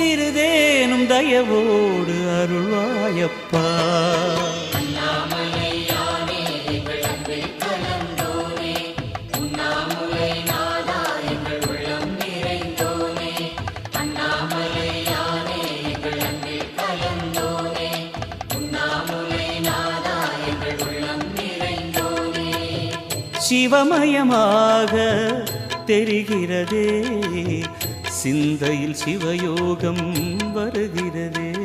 சிறிதேனும் தயவோடு அருள்வாயப்பா. சிவமயமாக தெரிகிறதே. சிந்தையில் சிவயோகம் வருகிறதே.